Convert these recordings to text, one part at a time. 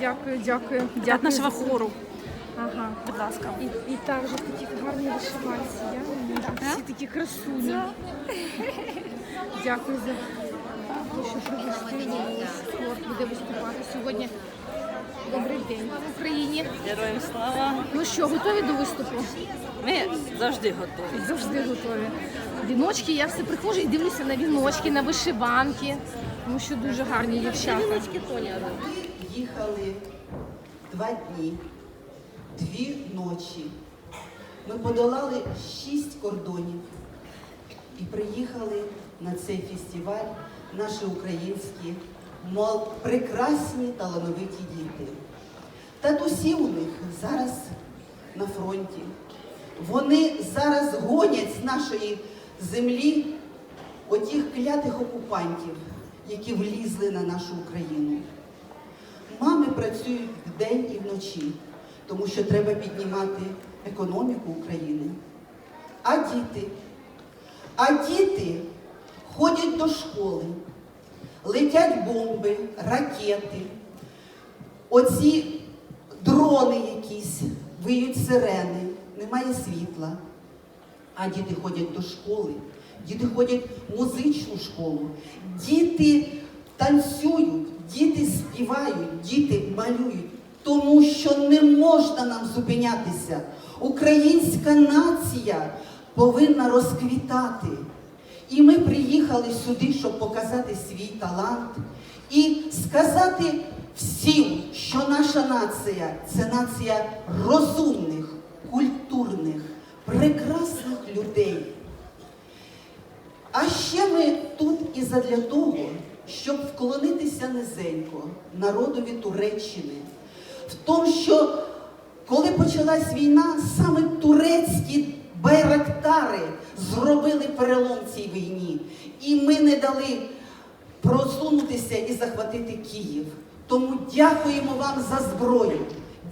Дякую, дякую. Від Дякую. нашого хору. Ага. Будь ласка. І, і також такі гарні вишиванці. Я всі такі красуні. Дякую за те, що пригостили. Спорт буде виступати сьогодні. Добрий день в Україні. Героям слава! Ну що, готові до виступу? Ми завжди готові. Завжди готові. Віночки, я все приходжу і дивлюся на віночки, на вишиванки, тому що дуже гарні дівчата. Їхали два дні, дві ночі. Ми подолали шість кордонів і приїхали на цей фестиваль наші українські, мол, прекрасні талановиті діти. Татусі у них зараз на фронті. Вони зараз гонять з нашої землі отих клятих окупантів, які влізли на нашу Україну. Мами працюють вдень і вночі, тому що треба піднімати економіку України. А діти? А діти ходять до школи, летять бомби, ракети, оці дрони якісь, виють сирени, немає світла. А діти ходять до школи, діти ходять в музичну школу, діти танцюють, співають, діти малюють, тому що не можна нам зупинятися. Українська нація повинна розквітати. І ми приїхали сюди, щоб показати свій талант і сказати всім, що наша нація це нація розумних, культурних, прекрасних людей. А ще ми тут і задля того, щоб вклонитися низенько народові Туреччини, в тому, що коли почалась війна, саме турецькі байрактари зробили перелом цій війні. І ми не дали просунутися і захватити Київ. Тому дякуємо вам за зброю,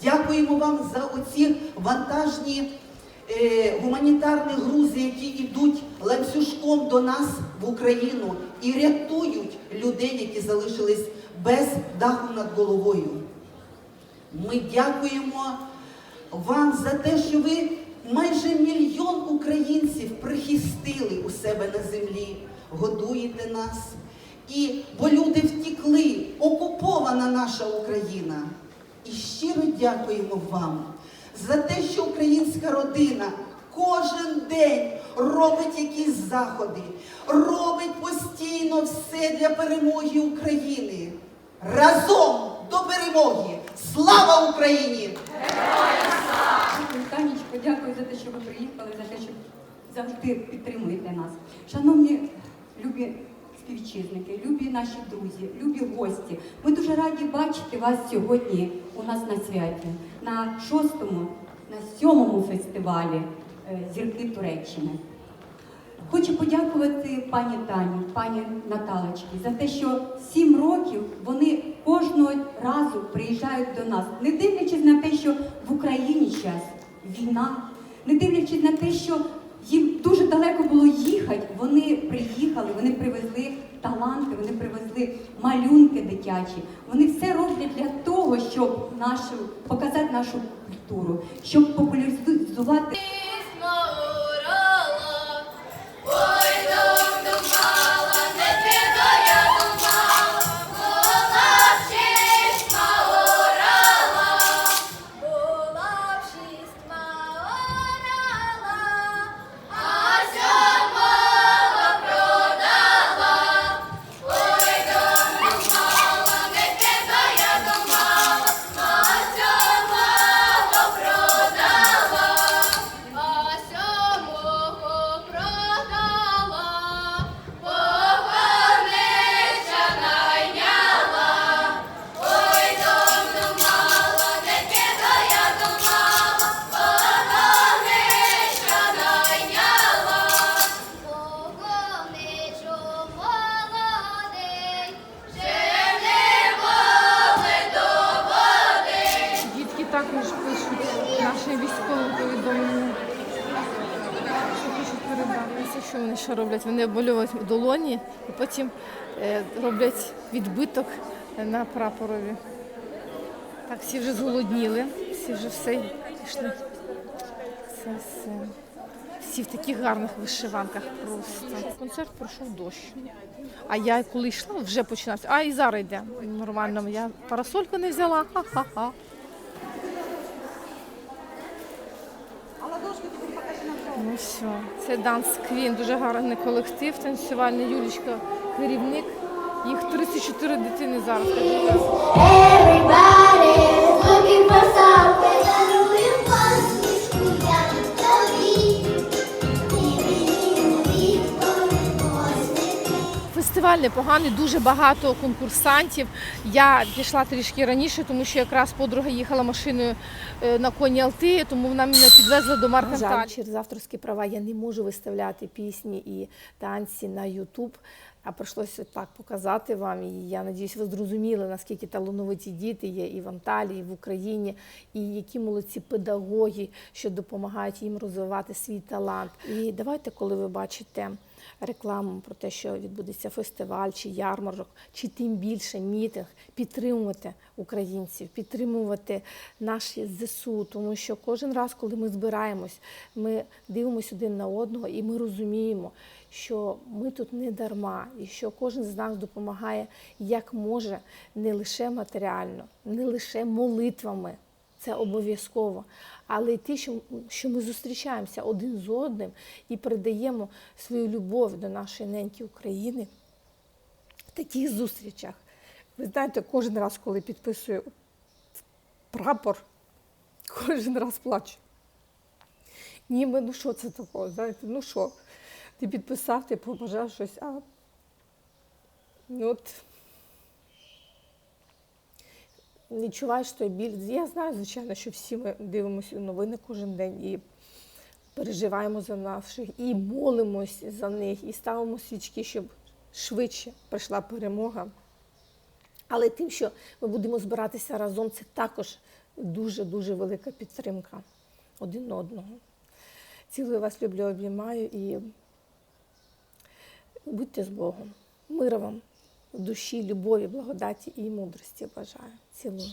дякуємо вам за оці вантажні е, гуманітарні грузи, які йдуть ланцюжком до нас в Україну і рятують людей, які залишились без даху над головою. Ми дякуємо вам за те, що ви майже мільйон українців прихистили у себе на землі, годуєте нас. І бо люди втікли, окупована наша Україна. І щиро дякуємо вам за те, що українська родина кожен день робить якісь заходи, робить постійно все для перемоги України. Разом до перемоги! Слава Україні! Танечко, дякую за те, що ви приїхали, за те, що завжди підтримуєте нас. Шановні любі співвітчизники, любі наші друзі, любі гості. Ми дуже раді бачити вас сьогодні у нас на святі, на шостому, на сьомому фестивалі Зірки Туреччини. Хочу подякувати пані Тані, пані Наталочці за те, що сім років вони кожного разу приїжджають до нас, не дивлячись на те, що в Україні час війна, не дивлячись на те, що їм дуже далеко було їхати, вони приїхали, вони привезли таланти, вони привезли малюнки дитячі. Вони все роблять для того, щоб нашу показати нашу культуру, щоб популяризувати. Також пишуть нашим військовим повідомлення. Що хочуть передатися, що вони ще роблять? Вони обмальовують в долоні і потім е, роблять відбиток на прапорові. Так, всі вже зголодніли, всі вже все пішли. Це все. Всі в таких гарних вишиванках просто. Концерт пройшов дощ. А я коли йшла, вже починався. А і зараз йде. Нормально. Я парасольку не взяла. Ха-ха-ха. Ну все, це Данс Квін, дуже гарний колектив, танцювальний Юлічка, керівник. Їх 34 дитини зараз. Everybody's Фестиваль непоганий, дуже багато конкурсантів. Я пішла трішки раніше, тому що якраз подруга їхала машиною е, на коні Алти, тому вона мене підвезла до Марканталі. Через авторські права я не можу виставляти пісні і танці на Ютуб. А прийшлося так показати вам. І я надіюсь, ви зрозуміли, наскільки талановиті діти є і в Анталії, і в Україні, і які молодці педагоги, що допомагають їм розвивати свій талант. І давайте, коли ви бачите рекламу про те, що відбудеться фестиваль чи ярмарок, чи тим більше мітинг, підтримувати українців, підтримувати наші ЗСУ, тому що кожен раз, коли ми збираємось, ми дивимося один на одного і ми розуміємо, що ми тут не дарма, і що кожен з нас допомагає як може, не лише матеріально, не лише молитвами. Це обов'язково. Але й те, що, ми зустрічаємося один з одним і передаємо свою любов до нашої неньки України в таких зустрічах. Ви знаєте, кожен раз, коли підписую прапор, кожен раз плачу. Ніби, ну що це таке? Знаєте, ну що? Ти підписав, ти побажав щось, а ну от відчуваєш той біль. Я знаю, звичайно, що всі ми дивимося новини кожен день і переживаємо за наших, і молимось за них, і ставимо свічки, щоб швидше прийшла перемога. Але тим, що ми будемо збиратися разом, це також дуже-дуже велика підтримка один одного. Цілую вас люблю, обіймаю і будьте з Богом. Мира вам душі, любові, благодаті і мудрості бажаю. Цілую.